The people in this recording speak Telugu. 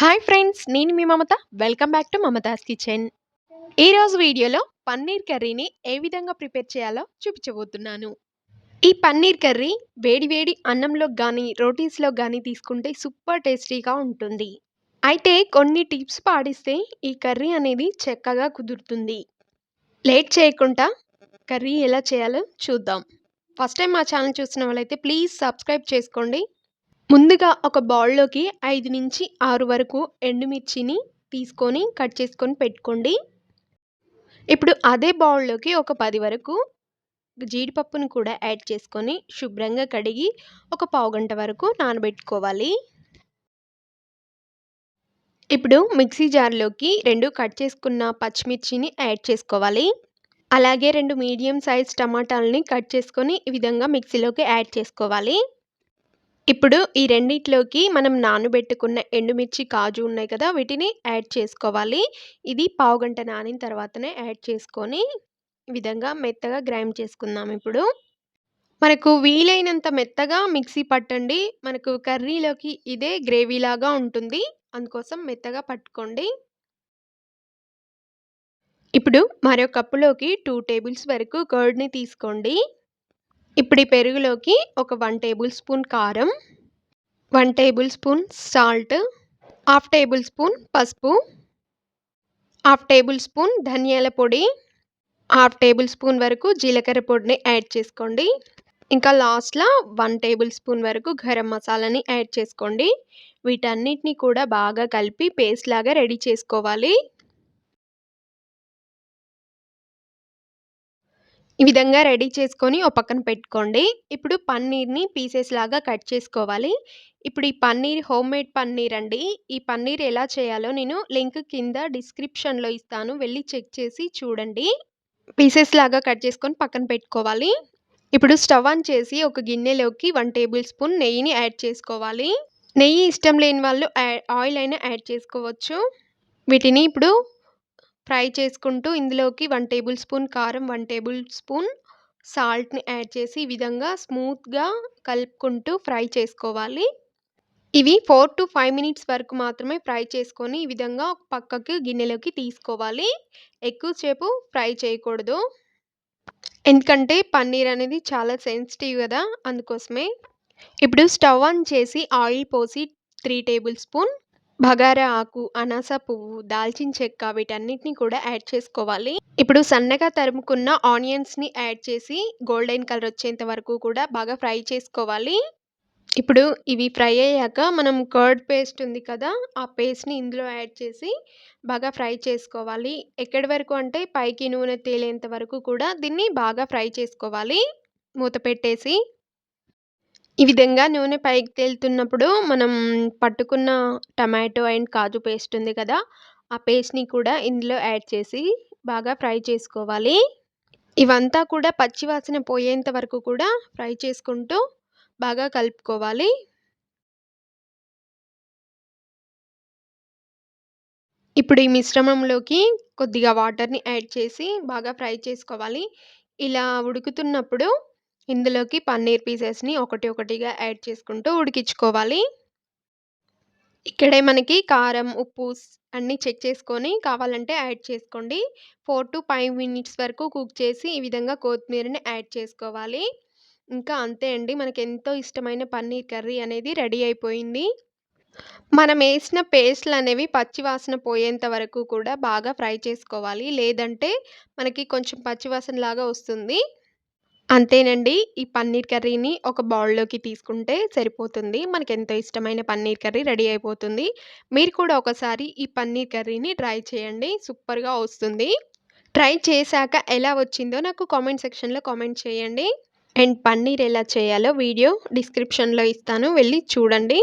హాయ్ ఫ్రెండ్స్ నేను మీ Mamata. Welcome back to Mamata's kitchen ఈరోజు వీడియోలో పన్నీర్ కర్రీని ఏ విధంగా ప్రిపేర్ చేయాలో చూపించబోతున్నాను. ఈ పన్నీర్ కర్రీ వేడి వేడి అన్నంలో కానీ రోటీస్లో కానీ తీసుకుంటే సూపర్ టేస్టీగా ఉంటుంది. అయితే కొన్ని టిప్స్ పాటిస్తే ఈ కర్రీ అనేది చక్కగా కుదురుతుంది. లేట్ చేయకుండా కర్రీ ఎలా చేయాలో చూద్దాం. ఫస్ట్ టైం మా ఛానల్ చూసిన వాళ్ళైతే ప్లీజ్ సబ్స్క్రైబ్ చేసుకోండి. ముందుగా ఒక బౌల్లోకి ఐదు నుంచి ఆరు వరకు ఎండుమిర్చిని తీసుకొని కట్ చేసుకొని పెట్టుకోండి. ఇప్పుడు అదే బౌల్లోకి ఒక పది వరకు జీడిపప్పును కూడా యాడ్ చేసుకొని శుభ్రంగా కడిగి ఒక పావు గంట వరకు నానబెట్టుకోవాలి. ఇప్పుడు మిక్సీ జార్లోకి రెండు కట్ చేసుకున్న పచ్చిమిర్చిని యాడ్ చేసుకోవాలి. అలాగే రెండు మీడియం సైజ్ టమాటాలని కట్ చేసుకొని ఈ విధంగా మిక్సీలోకి యాడ్ చేసుకోవాలి. ఇప్పుడు ఈ రెండిట్లోకి మనం నానబెట్టుకున్న ఎండుమిర్చి కాజు ఉన్నాయి కదా వీటిని యాడ్ చేసుకోవాలి. ఇది పావుగంట నానిన తర్వాతనే యాడ్ చేసుకొని విధంగా మెత్తగా గ్రైండ్ చేసుకుందాం ఇప్పుడు. మనకు వీలైనంత మెత్తగా మిక్సీ పట్టండి. మనకు కర్రీలోకి ఇదే గ్రేవీలాగా ఉంటుంది. అందుకోసం మెత్తగా పట్టుకోండి. ఇప్పుడు మరో కప్పులోకి టూ టేబుల్స్ వరకు కర్డ్ని తీసుకోండి. ఇప్పుడు ఈ పెరుగులోకి ఒక వన్ టేబుల్ స్పూన్ కారం one tablespoon salt half tablespoon పసుపు హాఫ్ టేబుల్ స్పూన్ ధనియాల పొడి హాఫ్ టేబుల్ స్పూన్ వరకు జీలకర్ర పొడిని యాడ్ చేసుకోండి. ఇంకా లాస్ట్లో వన్ టేబుల్ స్పూన్ వరకు గరం మసాలాని యాడ్ చేసుకోండి. వీటన్నిటిని కూడా బాగా కలిపి పేస్ట్ లాగా రెడీ చేసుకోవాలి. ఈ విధంగా రెడీ చేసుకొని ఒక పక్కన పెట్టుకోండి. ఇప్పుడు పన్నీర్ని పీసెస్ లాగా కట్ చేసుకోవాలి. ఇప్పుడు ఈ పన్నీర్ హోమ్ మేడ్ పన్నీర్ అండి. ఈ పన్నీర్ ఎలా చేయాలో నేను లింక్ కింద డిస్క్రిప్షన్లో ఇస్తాను. వెళ్ళి చెక్ చేసి చూడండి. పీసెస్ లాగా కట్ చేసుకొని పక్కన పెట్టుకోవాలి. ఇప్పుడు స్టవ్ ఆన్ చేసి ఒక గిన్నెలోకి వన్ టేబుల్ స్పూన్ నెయ్యిని యాడ్ చేసుకోవాలి. నెయ్యి ఇష్టం లేని వాళ్ళు ఆయిల్ అయినా యాడ్ చేసుకోవచ్చు. వీటిని ఇప్పుడు ఫ్రై చేసుకుంటూ ఇందులోకి వన్ టేబుల్ స్పూన్ కారం వన్ టేబుల్ స్పూన్ సాల్ట్ని యాడ్ చేసి ఈ విధంగా స్మూత్గా కలుపుకుంటూ ఫ్రై చేసుకోవాలి. ఇవి ఫోర్ టు ఫైవ్ మినిట్స్ వరకు మాత్రమే ఫ్రై చేసుకొని ఈ విధంగా పక్కకి గిన్నెలోకి తీసుకోవాలి. ఎక్కువసేపు ఫ్రై చేయకూడదు. ఎందుకంటే పన్నీర్ అనేది చాలా సెన్సిటివ్ కదా అందుకోసమే. ఇప్పుడు స్టవ్ ఆన్ చేసి ఆయిల్ పోసి త్రీ టేబుల్ స్పూన్ బగారా ఆకు అనాస పువ్వు దాల్చిన చెక్క వీటన్నిటిని కూడా యాడ్ చేసుకోవాలి. ఇప్పుడు సన్నగా తరుముకున్న ఆనియన్స్ని యాడ్ చేసి గోల్డెన్ కలర్ వచ్చేంత వరకు కూడా బాగా ఫ్రై చేసుకోవాలి. ఇప్పుడు ఇవి ఫ్రై అయ్యాక మనం కర్డ్ పేస్ట్ ఉంది కదా ఆ పేస్ట్ని ఇందులో యాడ్ చేసి బాగా ఫ్రై చేసుకోవాలి. ఎక్కడి వరకు అంటే పైకి నూనె తేలేంత వరకు కూడా దీన్ని బాగా ఫ్రై చేసుకోవాలి. మూత పెట్టేసి ఈ విధంగా నూనె పైకి తేలుతున్నప్పుడు మనం పట్టుకున్న టమాటో అండ్ కాజు పేస్ట్ ఉంది కదా ఆ పేస్ట్ని కూడా ఇందులో యాడ్ చేసి బాగా ఫ్రై చేసుకోవాలి. ఇవంతా కూడా పచ్చివాసన పోయేంత వరకు కూడా ఫ్రై చేసుకుంటూ బాగా కలుపుకోవాలి. ఇప్పుడు ఈ మిశ్రమంలోకి కొద్దిగా వాటర్ని యాడ్ చేసి బాగా ఫ్రై చేసుకోవాలి. ఇలా ఉడుకుతున్నప్పుడు ఇందులోకి పన్నీర్ పీసెస్ని ఒకటి ఒకటిగా యాడ్ చేసుకుంటూ ఉడికించుకోవాలి. ఇక్కడే మనకి కారం ఉప్పు అన్నీ చెక్ చేసుకొని కావాలంటే యాడ్ చేసుకోండి. ఫోర్ టు ఫైవ్ మినిట్స్ వరకు కుక్ చేసి ఈ విధంగా కొత్తిమీరని యాడ్ చేసుకోవాలి. ఇంకా అంతే అండి. మనకి ఎంతో ఇష్టమైన పన్నీర్ కర్రీ అనేది రెడీ అయిపోయింది. మనం వేసిన పేస్ట్లు అనేవి పచ్చివాసన పోయేంత వరకు కూడా బాగా ఫ్రై చేసుకోవాలి. లేదంటే మనకి కొంచెం పచ్చివాసన లాగా వస్తుంది. అంతేనండి. ఈ పన్నీర్ కర్రీని ఒక బౌల్లోకి తీసుకుంటే సరిపోతుంది. మనకి ఎంతో ఇష్టమైన పన్నీర్ కర్రీ రెడీ అయిపోతుంది. మీరు కూడా ఒకసారి ఈ పన్నీర్ కర్రీని ట్రై చేయండి. సూపర్గా వస్తుంది. ట్రై చేశాక ఎలా వచ్చిందో నాకు కామెంట్ సెక్షన్లో కామెంట్ చేయండి. అండ్ పన్నీర్ ఎలా చేయాలో వీడియో డిస్క్రిప్షన్లో ఇస్తాను. వెళ్ళి చూడండి.